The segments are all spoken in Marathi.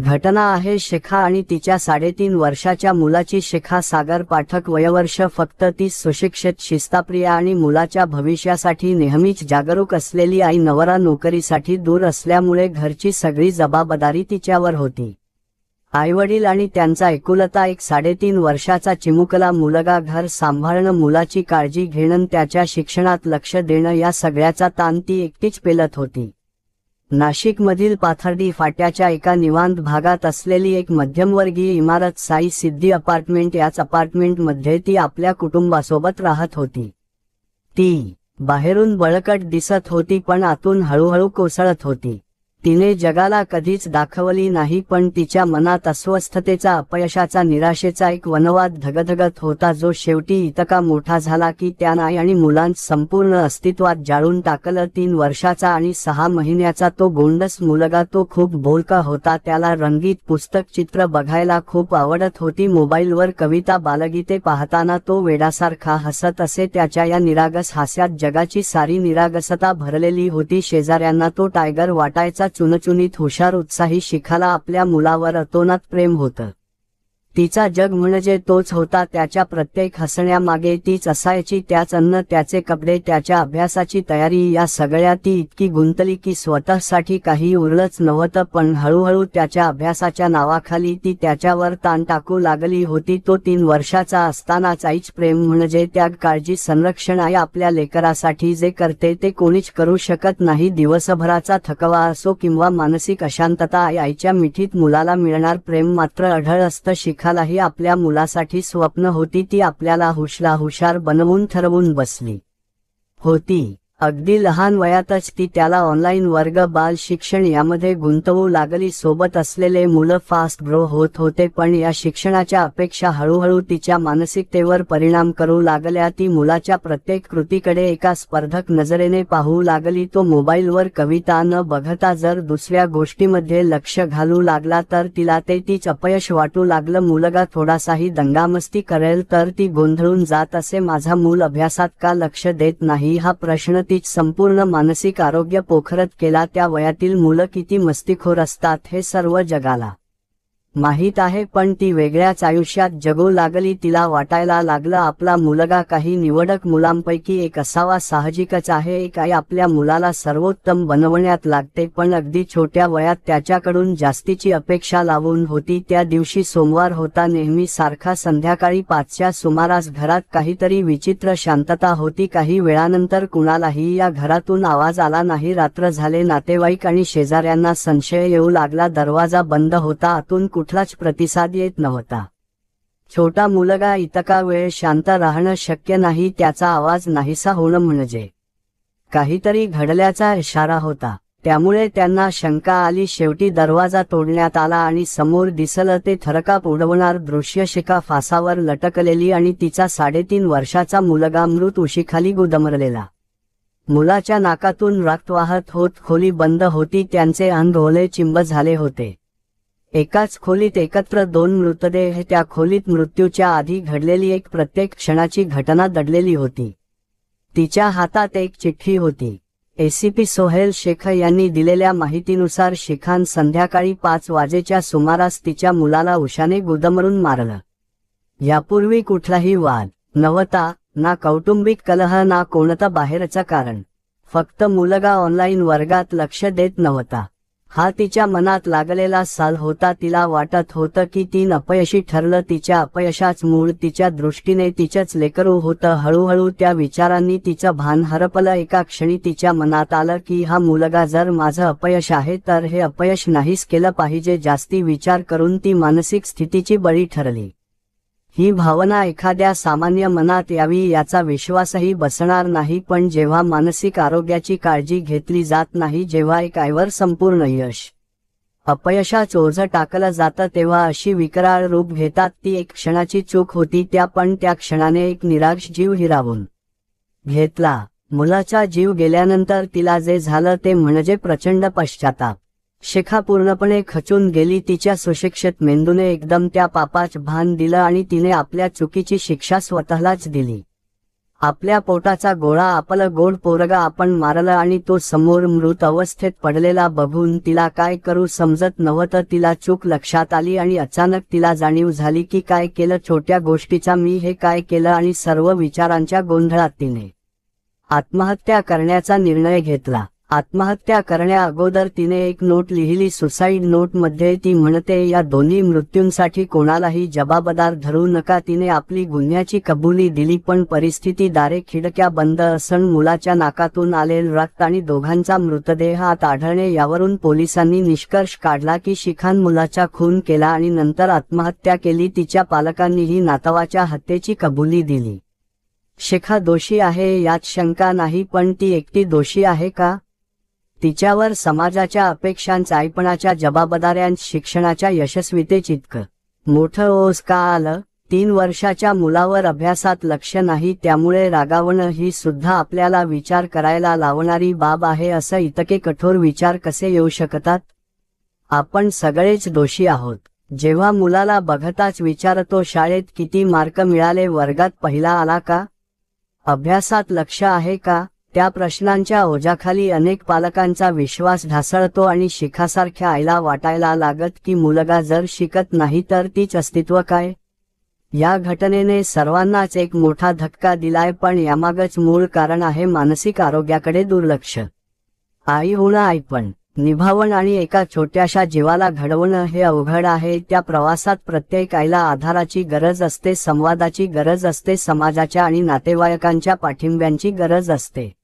घटना आहे शेखा आणि तिच्या साडेतीन वर्षाच्या मुलाची शेखा सागर पाठक वयवर्ष फक्त ती सुशिक्षित शिस्ताप्रिय आणि मुलाच्या भविष्यासाठी नेहमीच जागरूक असलेली आई नवरा नोकरीसाठी दूर असल्यामुळे घरची सगळी जबाबदारी तिच्यावर होती. आईवडील आणि त्यांचा एकुलता एक साडेतीन वर्षाचा चिमुकला मुलगा घर सांभाळणं मुलाची काळजी घेणं त्याच्या शिक्षणात लक्ष देणं या सगळ्याचा ताण ती एकटीच पेलत होती. नाशिकमधील पाथर्डी फाट्याच्या एका निवांत भागात असलेली एक मध्यमवर्गीय इमारत साई सिद्धी अपार्टमेंट याच अपार्टमेंटमध्ये ती आपल्या कुटुंबासोबत राहत होती. ती बाहेरून बळकट दिसत होती पण आतून हळूहळू कोसळत होती. तिने जगाला कधीच दाखवली नाही पण तिच्या मनात अस्वस्थतेचा अपयशाचा निराशेचा एक वनवाद धगधगत होता जो शेवटी इतका मोठा झाला की त्या आई आणि मुलांत संपूर्ण अस्तित्वात जाळून टाकलं. तीन वर्षाचा आणि सहा महिन्याचा तो गोंडस मुलगा तो खूप बोलका होता त्याला रंगीत पुस्तक चित्र बघायला खूप आवडत होती. मोबाईलवर कविता बालगीते पाहताना तो वेडासारखा हसत असे त्याच्या या निरागस हास्यात जगाची सारी निरागसता भरलेली होती. शेजाऱ्यांना तो टायगर वाटायचा चुनचुनीत हुशार उत्साही शिखाला आपल्या मुलावर अतोनात प्रेम होतं. तिचा जग म्हणजे तोच होता त्याच्या प्रत्येक हसण्यामागे तीच असायची त्याच अन्न त्याचे कपडे त्याच्या अभ्यासाची तयारी या सगळ्या ती इतकी गुंतली की स्वतःसाठी काही उरलंच नव्हतं पण हळूहळू त्याच्या अभ्यासाच्या नावाखाली ती त्याच्यावर ताण टाकू लागली होती. तो तीन वर्षाचा असतानाच आईच प्रेम म्हणजे त्याग काळजी संरक्षण आई आपल्या लेकरासाठी जे करते ते कोणीच करू शकत नाही. दिवसभराचा थकवा असो किंवा मानसिक अशांतता आई आईच्या मिठीत मुलाला मिळणार प्रेम मात्र अढळ असतं. शिखालाही आपल्या मुलासाठी स्वप्न होती ती आपल्याला हुशला हुशार बनवून ठरवून बसली. होती. अगदी लहान वयातच ती त्याला ऑनलाईन वर्ग बाल शिक्षण यामध्ये गुंतवू लागली. सोबत असलेले मुलं फास्ट ग्रो होत होते पण या शिक्षणाच्या अपेक्षा हळूहळू तिच्या मानसिकतेवर परिणाम करू लागल्या. ती मुलाच्या प्रत्येक कृतीकडे एका स्पर्धक नजरेने पाहू लागली. तो मोबाईलवर कविता न बघता जर दुसऱ्या गोष्टीमध्ये लक्ष घालू लागला तर तिला ते तीच अपयश वाटू लागलं. मुलगा थोडासाही दंगामस्ती करेल तर ती गोंधळून जात असे. माझा मूल अभ्यासात का लक्ष देत नाही? हा प्रश्न तीच संपूर्ण मानसिक आरोग्य पोखरत केला त्या वयातील मुलं किती मस्तीखोर असतात हे सर्व जगाला माहीत आहे पण ती वेगळ्याच आयुष्यात जगू लागली तिला वाटायला लागलं आपला मुलगा काही निवडक मुलांपैकी एक असावा साहजिकच आहे एक आई आपल्या मुलाला सर्वोत्तम बनवण्यात लागते पण अगदी छोट्या वयात त्याच्याकडून जास्तीची अपेक्षा लावून होती त्या दिवशी सोमवार होता नेहमी सारखा संध्याकाळी पाचच्या सुमारास घरात काहीतरी विचित्र शांतता होती काही वेळानंतर कुणालाही या घरातून आवाज आला नाही रात्र झाले नातेवाईक आणि शेजाऱ्यांना संशय येऊ लागला दरवाजा बंद होता आतून कुठलाच प्रतिसाद येत नव्हता. छोटा मुलगा इतका वेळ शांत राहणं शक्य नाही त्याचा आवाज नाहीसा होणं म्हणजे. काहीतरी घडल्याचा इशारा होता. त्यामुळे त्यांना शंका आली शेवटी दरवाजा तोडण्यात आला आणि समोर दिसलं ते थरकाप उडवणार दृश्य शिका फासावर लटकलेली आणि तिचा साडेतीन वर्षाचा मुलगा मृत उशीखाली गुदमरलेला. मुलाच्या नाकातून रक्त वाहत होत खोली बंद होती त्यांचे अंग ओले चिंब झाले होते. एकाच खोलीत एकत्र दोन मृतदेह त्या खोलीत मृत्यूच्या आधी घडलेली एक प्रत्येक क्षणाची घटना दडलेली होती. तिच्या हातात एक चिठ्ठी होती. एसीपी सोहेल शेख यांनी दिलेल्या माहितीनुसार शिखान संध्याकाळी पाच वाजेच्या सुमारास तिच्या मुलाला उशाने गुदमरून मारलं. यापूर्वी कुठलाही वाद नवता ना कौटुंबिक कलह ना कोणता बाहेरचं कारण. फक्त मुलगा ऑनलाईन वर्गात लक्ष देत नव्हता. हा तिच्या मनात लागलेला साल होता तिला वाटत होतं की तीन अपयशी ठरलं तिच्या अपयशाच मूळ तिच्या दृष्टीने तिचंच लेकरू होतं. हळूहळू त्या विचारांनी तिचं भान हरपलं. एका क्षणी तिच्या मनात आलं की हा मुलगा जर माझं अपयश आहे तर हे अपयश नाहीच केलं पाहिजे. जास्ती विचार करून ती मानसिक स्थितीची बळी ठरली. ही भावना एखाद्या सामान्य मनात यावी याचा विश्वासही बसणार नाही पण जेव्हा मानसिक आरोग्याची काळजी घेतली जात नाही जेव्हा एक आईवर संपूर्ण यश अपयशाच ओझ टाकलं जातं तेव्हा अशी विकराळ रूप घेतात. ती एक क्षणाची चूक होती त्या पण त्या क्षणाने एक निराश जीव हिरावून घेतला. मुलाचा जीव गेल्यानंतर तिला जे झालं ते म्हणजे प्रचंड पश्चाताप. शेखा पूर्णपणे खचून गेली. तिच्या सुशिक्षित मेंदूने एकदम त्या पापाच भान दिलं आणि तिने आपल्या चुकीची शिक्षा स्वतःलाच दिली. आपल्या पोटाचा गोळा आपलं गोड पोरगा आपण मारलं आणि तो समोर मृत अवस्थेत पडलेला बघून तिला काय करू समजत नव्हतं. तिला चूक लक्षात आली आणि अचानक तिला जाणीव झाली की काय केलं. छोट्या गोष्टीचा मी हे काय केलं आणि सर्व विचारांच्या गोंधळात तिने आत्महत्या करण्याचा निर्णय घेतला. आत्महत्या करण्या अगोदर तिने एक नोट लिहिली. सुसाईड नोटमध्ये ती म्हणते या दोन्ही मृत्यूंसाठी कोणालाही जबाबदार धरू नका. तिने आपली गुन्ह्याची कबुली दिली पण परिस्थिती दारे खिडक्या बंद असण मुलाच्या नाकातून आलेल रक्त आणि दोघांचा मृतदेह आत आढळणे यावरून पोलिसांनी निष्कर्ष काढला की शिखान मुलाचा खून केला आणि नंतर आत्महत्या केली. तिच्या पालकांनीही नातवाच्या हत्येची कबुली दिली. शेखा दोषी आहे यात शंका नाही पण ती एकटी दोषी आहे का? तिच्यावर समाजाच्या अपेक्षांच आईपणाच्या जबाबदाऱ्यां शिक्षणाच्या यशस्वीतेच इतकं मोठं ओस का आलं? तीन वर्षाच्या मुलावर अभ्यासात लक्ष नाही त्यामुळे रागावणं ही सुद्धा आपल्याला विचार करायला लावणारी बाब आहे असं इतके कठोर विचार कसे येऊ शकतात? आपण सगळेच दोषी आहोत. जेव्हा मुलाला बघताच विचारतो शाळेत किती मार्क मिळाले? वर्गात पहिला आला का? अभ्यासात लक्ष आहे का? त्या प्रश्नांच्या ओझ्याखाली अनेक पालकांचा विश्वास ढासळतो आणि शिखासारख्या आईला वाटायला लागत की मुलगा जर शिकत नाही तर तीच अस्तित्व काय? या घटनेने सर्वांनाच एक मोठा धक्का दिलाय पण यामागच मूळ कारण आहे मानसिक आरोग्याकडे दुर्लक्ष. आई होणं आईपण निभावण आणि एका छोट्याशा जीवाला घडवणं हे अवघड आहे. त्या प्रवासात प्रत्येक आईला आधाराची गरज असते संवादाची गरज असते समाजाच्या आणि नातेवाईकांच्या पाठिंब्यांची गरज असते.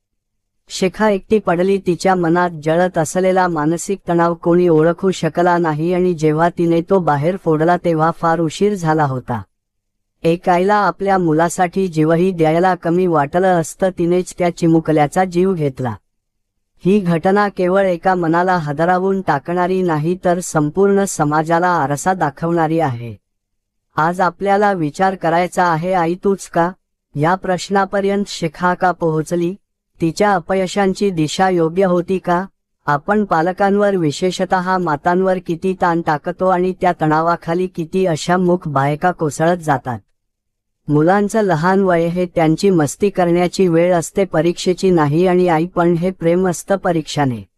शेखा एकटी पडली तिच्या मनात जळत असलेला मानसिक तणाव कोणी ओळखू शकला नाही आणि जेव्हा तिने तो बाहेर फोडला तेव्हा फार उशीर झाला होता. एकाईला आपल्या मुलासाठी जीवही द्यायला कमी वाटलं असतं तिनेच त्या चिमुकल्याचा जीव घेतला. ही घटना केवळ एका मनाला हदरावून टाकणारी नाही तर संपूर्ण समाजाला आरसा दाखवणारी आहे. आज आपल्याला विचार करायचा आहे आई तूच का? या प्रश्नापर्यंत शेखा का पोहोचली? तिच्या अपयशांची दिशा योग्य होती का? आपण पालकांवर विशेषतः मातांवर किती ताण टाकतो आणि त्या तणावाखाली किती अशा मुख बायका कोसळत जातात? मुलांचं लहान वय हे त्यांची मस्ती करण्याची वेळ असते परीक्षेची नाही आणि आई पण हे प्रेम असतं परीक्षाने.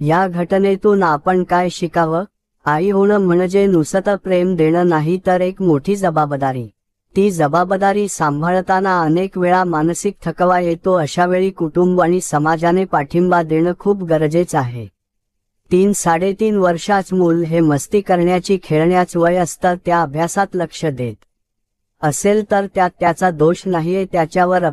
या घटनेतून आपण काय शिकावं? आई होणं म्हणजे नुसतं प्रेम देणं नाही तर एक मोठी जबाबदारी. ती जबाबदारी सांभाळताना अनेक वेळा मानसिक थकवा येतो अशा वेळी कुटुंब आणि समाजाने पाठिंबा देणं खूप गरजेचं आहे. तीन साडेतीन वर्षाच मूल हे मस्ती करण्याची खेळण्याच वय असतं त्या अभ्यासात लक्ष देत असेल तर त्यात त्याचा दोष नाहीये त्याच्यावर